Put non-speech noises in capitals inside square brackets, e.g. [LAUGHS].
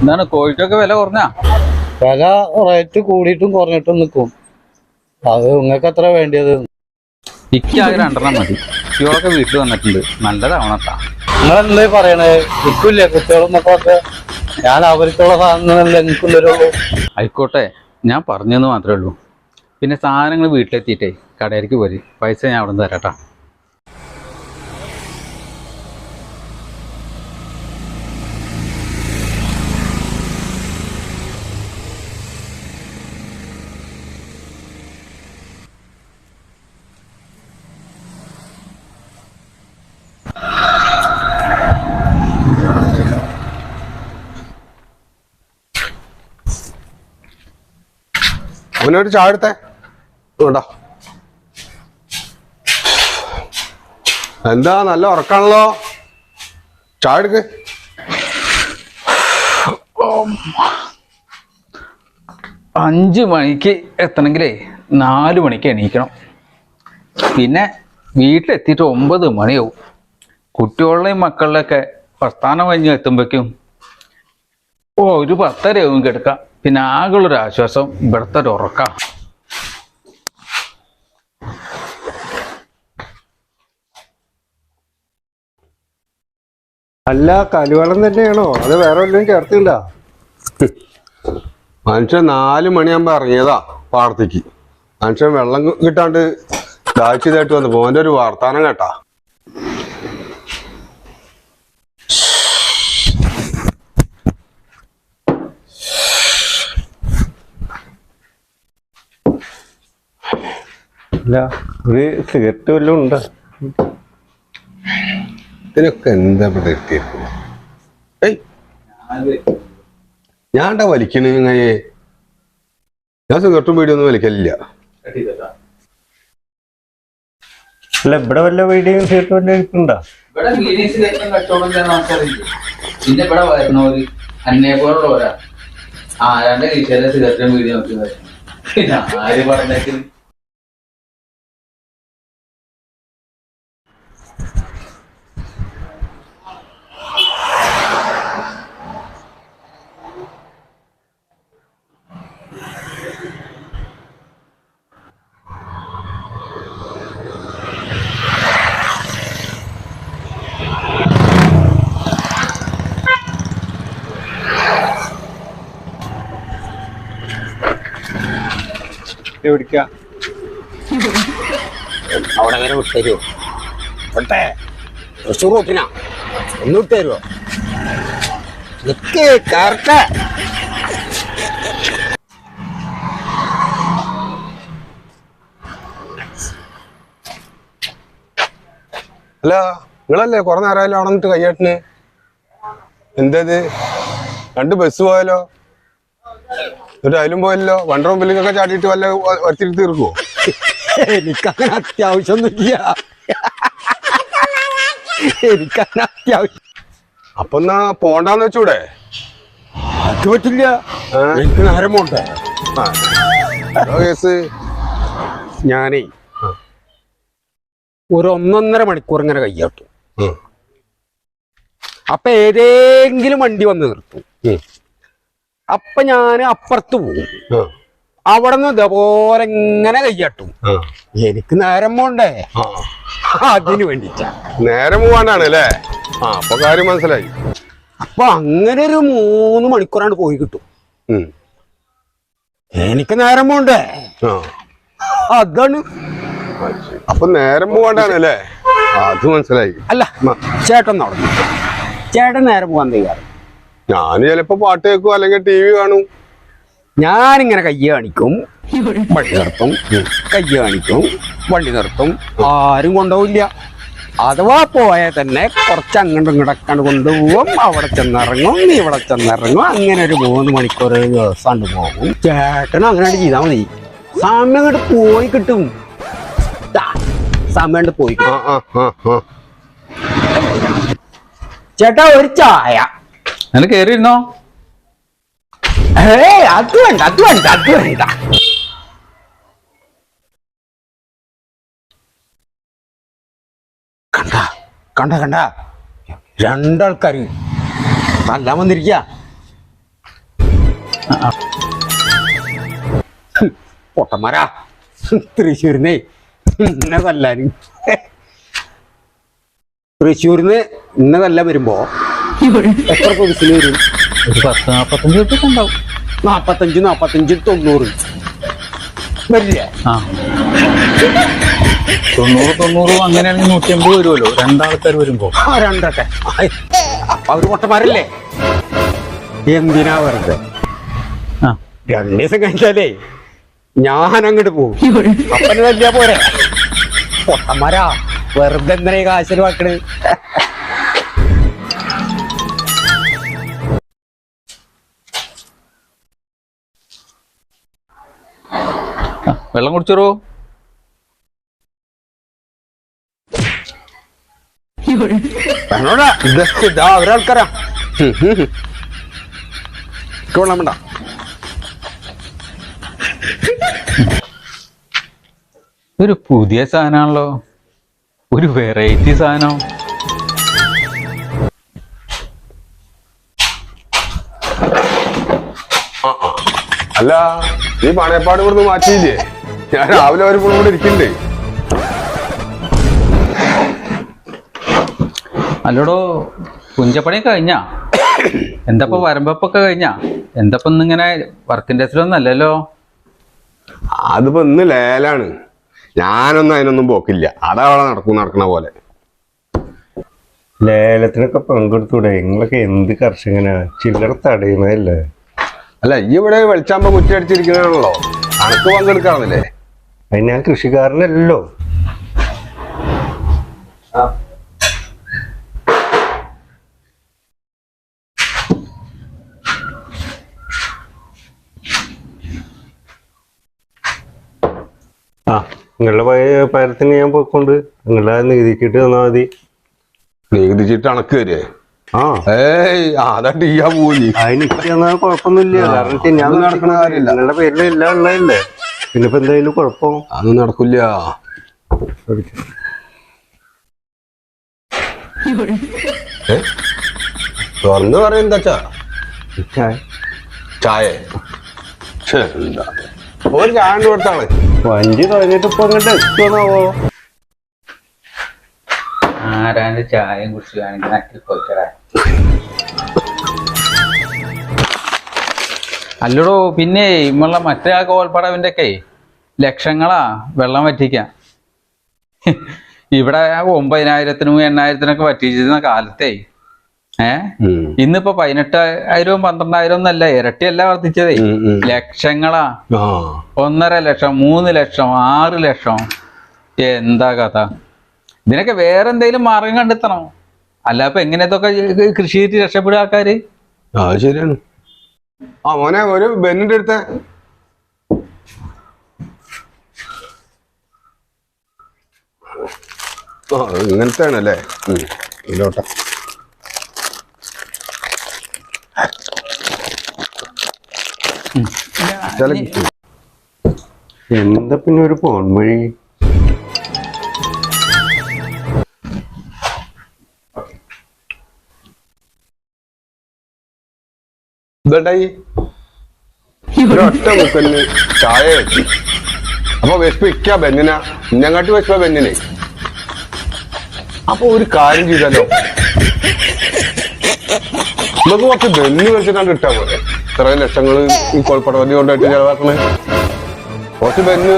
എന്താണ് കോഴിക്കൊക്കെ വില കുറഞ്ഞ? വില റേറ്റ് കൂടിയിട്ടും കുറഞ്ഞിട്ടും നിൽക്കും. അത് നിങ്ങൾക്ക് എത്ര വേണ്ടിയത്? ഇക്ക് ആകെ രണ്ടെണ്ണം മതി. കുട്ടികളൊക്കെ വീട്ടിൽ വന്നിട്ടുണ്ട്. നല്ലതാവണത്താ നിങ്ങൾ എന്തേ പറയണേ? ഇക്കില്ലേ കുട്ടികളും മക്കളൊക്കെ ഞാൻ അവർക്കുള്ള സാധനങ്ങളല്ലേ എനിക്കുള്ളൊരു ആയിക്കോട്ടെ. ഞാൻ പറഞ്ഞെന്ന് മാത്രമേ ഉള്ളൂ. പിന്നെ സാധനങ്ങൾ വീട്ടിലെത്തിയിട്ടേ കടയിലേക്ക് പോരി. പൈസ ഞാൻ അവിടെ നിന്ന് തരാട്ടാ. അവനൊരു ചായ ചാടത്തെ വേണ്ട എന്താ നല്ല ഉറക്കാണല്ലോ ചായ എടുക്ക്. അഞ്ച് മണിക്ക് എത്തണമെങ്കിലേ നാല് മണിക്ക് എണീക്കണം. പിന്നെ വീട്ടിലെത്തിയിട്ട് ഒമ്പത് മണിയാവും. കുട്ടികളുടെയും മക്കളുടെയൊക്കെ പ്രസ്ഥാനം കഴിഞ്ഞ് എത്തുമ്പോഴേക്കും ഓ ഒരു പത്തരയാവും കിടക്കാം പിന്നെ ആകെയുള്ളൊരു ആശ്വാസം ഇവിടുത്തെ ഒരു ഉറക്കാം. അല്ല കലുവെള്ളം തന്നെയാണോ? അത് വേറെ ഒന്നും ചേർത്തില്ല. മനുഷ്യൻ നാല് മണിയാകുമ്പോ ഇറങ്ങിയതാ പാടത്തേക്ക് മനുഷ്യൻ വെള്ളം കിട്ടാണ്ട് ദാഹിച്ചതായിട്ട് വന്നു. പോന്റെ ഒരു വാർത്താനം കേട്ടാ. അല്ല ഒരു സിഗരറ്റ് വല്ലതും ഉണ്ട്. ഇതിനൊക്കെ എന്താ ഇവിടെ എത്തിയിരിക്കുന്നത് ഏയ്. ഞാണ്ടാ വലിക്കണേ ഞാൻ സിഗരറ്റും വീടിയൊന്നും വലിക്കലില്ല. അല്ല ഇവിടെ വല്ല വീടിയും സിഗരറ്റ് വല്ല ഇവിടെ കച്ചവടം നമുക്കറിയില്ല. പിന്നെ ഇവിടെ വരുന്നവര് അന്നേ പോലുള്ളവരാ ആരാണ്ട് കീശയിലെ സിഗരറ്റും വീഡിയോ നോക്കി ആര് പറഞ്ഞേക്കും എവിടിക്കാ അവിടെ വരെ വിട്ടുതരുമോ വിട്ടെ തൃശ്ശൂർ റൂട്ടിനാ ഒന്ന് വിട്ടുതരുമോ നിക്ക് കറക്റ്റ്. അല്ല നിങ്ങളല്ലേ കുറെ നേരമല്ലോ അവിടെ നിന്നിട്ട് കയ്യാട്ടിന്? എന്തത്? രണ്ട് ബസ് പോയാലോ? ഒരു അതിലും പോയല്ലോ വണ്ടറും ബില്ലിങ്ങൊക്കെ ചാടിയിട്ട് വല്ല ഒരത്തിട്ട് തീർക്കുവോ? എനിക്കങ്ങനെ അത്യാവശ്യമൊന്നുമില്ല. എനിക്കങ്ങനെ അത്യാവശ്യം അപ്പൊ എന്നാ പോണ്ടാന്ന് വെച്ചൂടെ? അത് പറ്റില്ല? എനിക്ക് നേരം പോണ്ടേ. കേസ്. ഞാനേ ഒരു ഒന്നൊന്നര മണിക്കൂർ ഇങ്ങനെ കയ്യാട്ടും. അപ്പൊ ഏതെങ്കിലും വണ്ടി വന്ന് നിർത്തും. അപ്പൊ ഞാൻ അപ്പുറത്ത് പോകും അവിടെ നിന്ന് ഇതേപോലെ ഇങ്ങനെ കയ്യാട്ടും. എനിക്ക് നേരം പോണ്ടേ? അതിനു വേണ്ടിട്ടാ. നേരം പോവാനാണ് അല്ലേ? ആ അപ്പൊ കാര്യം മനസ്സിലായി. അപ്പൊ അങ്ങനെ ഒരു മൂന്ന് മണിക്കൂറാണ്ട് പോയി കിട്ടും. എനിക്ക് നേരം പോണ്ടേ? അതാണ്. അപ്പൊ നേരം പോവാണ്ടാണ് അല്ലേ? അത് മനസ്സിലായി. അല്ല ചേട്ടൻ നടന്നു. ചേട്ടൻ നേരം പോവാൻ തയ്യാറ് ഞാൻ ചിലപ്പോ പാട്ട് കേൾക്കും അല്ലെങ്കിൽ ടി വി കാണും. ഞാനിങ്ങനെ കയ്യ് കാണിക്കും വണ്ടി നിർത്തും കയ്യ് കാണിക്കും വണ്ടി നിർത്തും ആരും കൊണ്ടുപോയില്ല അഥവാ പോയാൽ തന്നെ കുറച്ച് അങ്ങോട്ടും ഇങ്ങോട്ടൊക്കെ കൊണ്ടുപോകും അവിടെ ചെന്നിറങ്ങും ഇവിടെ ചെന്നിറങ്ങും അങ്ങനെ ഒരു മൂന്ന് മണിക്കൂർ ദിവസം പോകും. ചേട്ടൻ അങ്ങനെ ചെയ്താൽ മതി. സമയം അങ്ങോട്ട് പോയി കിട്ടും. സമയം പോയി ചേട്ടാ ഒരു ചായ. എന്നിട്ട് കയറിയിരുന്നോ ഏ അത് വേണ്ട അത് വേണ്ട അത് വേണ്ട. കണ്ട കണ്ട കണ്ട. രണ്ടാൾക്കാര് നല്ല വന്നിരിക്ക. പൊട്ടന്മാരാ തൃശ്ശൂരിന്നേ ഇന്നെ കൊല്ലാനും തൃശ്ശൂരിന്ന് ഇന്നെ കൊല്ലാൻ വരുമ്പോ എത്ര പൊതിച്ചിന് വരും? ഒരു പത്ത് നാപ്പത്തഞ്ച് ഉണ്ടാവും. നാപ്പത്തഞ്ച് നാപ്പത്തഞ്ച് തൊണ്ണൂറ്. വരില്ലേ? ആ. തൊണ്ണൂറ് തൊണ്ണൂറ് അങ്ങനെയാണെങ്കിൽ നൂറ്റി അമ്പത് വരുമല്ലോ. രണ്ടാൾക്കാർ വരുമ്പോ. ആ രണ്ടൊക്കെ. അപ്പൊ അവർ പൊട്ടന്മാരല്ലേ എന്തിനാ വെറുതെ? ആ. രണ്ടു ദിവസം കഴിച്ചാലേ ഞാൻ അങ്ങോട്ട് പോകും അപ്പനെ തല്ലിയാ പോരെ. പൊട്ടന്മാരാ വെറുതെ എന്തിനാ കാശിൽ കാശ് വെള്ളം കുടിച്ചോ ഒരാൾക്കാരാ. വെള്ളം വേണ്ട പുതിയ സാധനമാണല്ലോ. ഒരു വെറൈറ്റി സാധനം. അല്ല നീ പണയപ്പാട് ഇവിടുന്ന് മാറ്റിയില്ലേ? ഞാൻ രാവിലെ ഒരു കൂടെ ഇവിടെ ഇരിക്കണ്ടേ. അല്ലടോ കുഞ്ചപ്പണി കഴിഞ്ഞ? എന്തപ്പോ വരമ്പപ്പൊക്കെ കഴിഞ്ഞ? എന്തപ്പോ ഇന്നിങ്ങനെ വർക്കിന്റെ അല്ലല്ലോ? അതിപ്പോ ഇന്ന് ലേലാണ്. ഞാനൊന്നും അതിനൊന്നും പോക്കില്ല. അതവിടെ നടക്കും നടക്കണ പോലെ. ലേലത്തിനൊക്കെ പങ്കെടുത്തൂടെ? നിങ്ങളൊക്കെ എന്ത് കർഷകന? ചില്ലറ തടയുന്നതല്ലേ? അല്ല ഈ ഇവിടെ വെളിച്ചാമ്പ മുറ്റടിച്ചിരിക്കണാണല്ലോ അനക്ക് പങ്കെടുക്കാണെന്നില്ലേ അതിന് ഞാൻ കൃഷിക്കാരനല്ലോ. ആ നിങ്ങളുടെ പയ പരത്തിന് ഞാൻ പോയിക്കൊണ്ട് നിങ്ങളെ നികുതിക്കിട്ട് തന്നാ മതി. നികുതിച്ചിട്ട് അണക്ക് വരെ. ആ. ഏയ് അതാ ടീയാ പോയി അതിന് തന്നാൽ കുഴപ്പമൊന്നുമില്ല. കാരണം ഞാൻ നടക്കുന്ന കാര്യമില്ല. നിങ്ങളുടെ പേരിൽ എല്ലാം ഉള്ളതല്ലേ? പിന്നെ ഇപ്പൊ എന്തായാലും കുഴപ്പം? അതൊന്നും നടക്കില്ല? [LAUGHS] തുറന്ന് പറയുന്നച്ചാ ചായ. ഒരു ചായ കൊണ്ട് കൊടുത്താളെ വഞ്ചി തുടങ്ങിയിട്ട് ഇപ്പൊ അങ്ങോട്ട് എത്തുന്നാവോ ആരാണ്ട് ചായയും കുടിച്ചു കാണിക്കാൻ പോയിക്കടാ അല്ലടോ പിന്നെ ഇമ്മളെ മറ്റേ ആ കോൽപ്പടവിന്റെ ഒക്കെ ലക്ഷങ്ങളാ വെള്ളം വറ്റിക്കാൻ. ഇവിടെ ഒമ്പതിനായിരത്തിനും എണ്ണായിരത്തിനൊക്കെ വറ്റിച്ചിരുന്ന കാലത്തേ ഏ. ഇന്നിപ്പോ പതിനെട്ടായിരവും പന്ത്രണ്ടായിരം ഒന്നല്ല ഇരട്ടിയല്ല വർദ്ധിച്ചതേ. ലക്ഷങ്ങളാ. ഒന്നര ലക്ഷം മൂന്ന് ലക്ഷം ആറ് ലക്ഷം. എന്താ കഥ? ഇതിനൊക്കെ വേറെ എന്തെങ്കിലും മാർഗം കണ്ടെത്തണം. അല്ല എങ്ങനെയൊക്കെ എങ്ങനെ ഇതൊക്കെ കൃഷി രക്ഷപ്പെടുക ആൾക്കാര്? ശരിയാണ്. ആ മോനെ ഒരു ബെന്നിന്റെ അടുത്ത. ഇങ്ങനത്തെ ആണല്ലേ ഇതിലോട്ട. എന്താ പിന്നെ ഒരു ഫോൺ വഴി? ഇതണ്ടായി ഒരൊറ്റ മുക്കലിന് ചായ. വെച്ചു അപ്പൊ വിശപ്പിക്ക ബെന്നിന. ഇന്നങ്ങാട്ട് വിശപ്പ ബെന്നിനെ. അപ്പൊ ഒരു കാര്യം ചെയ്താലോ? നമുക്ക് കുറച്ച് ബെന്ന് വെച്ചിട്ടാണ് കിട്ടാ പോലെ ഇത്രയും ലക്ഷങ്ങൾ ഈ കൊൽപ്പടവതി കൊണ്ടായിട്ട് ചെലവാക്കണേ. കുറച്ച് ബെന്നി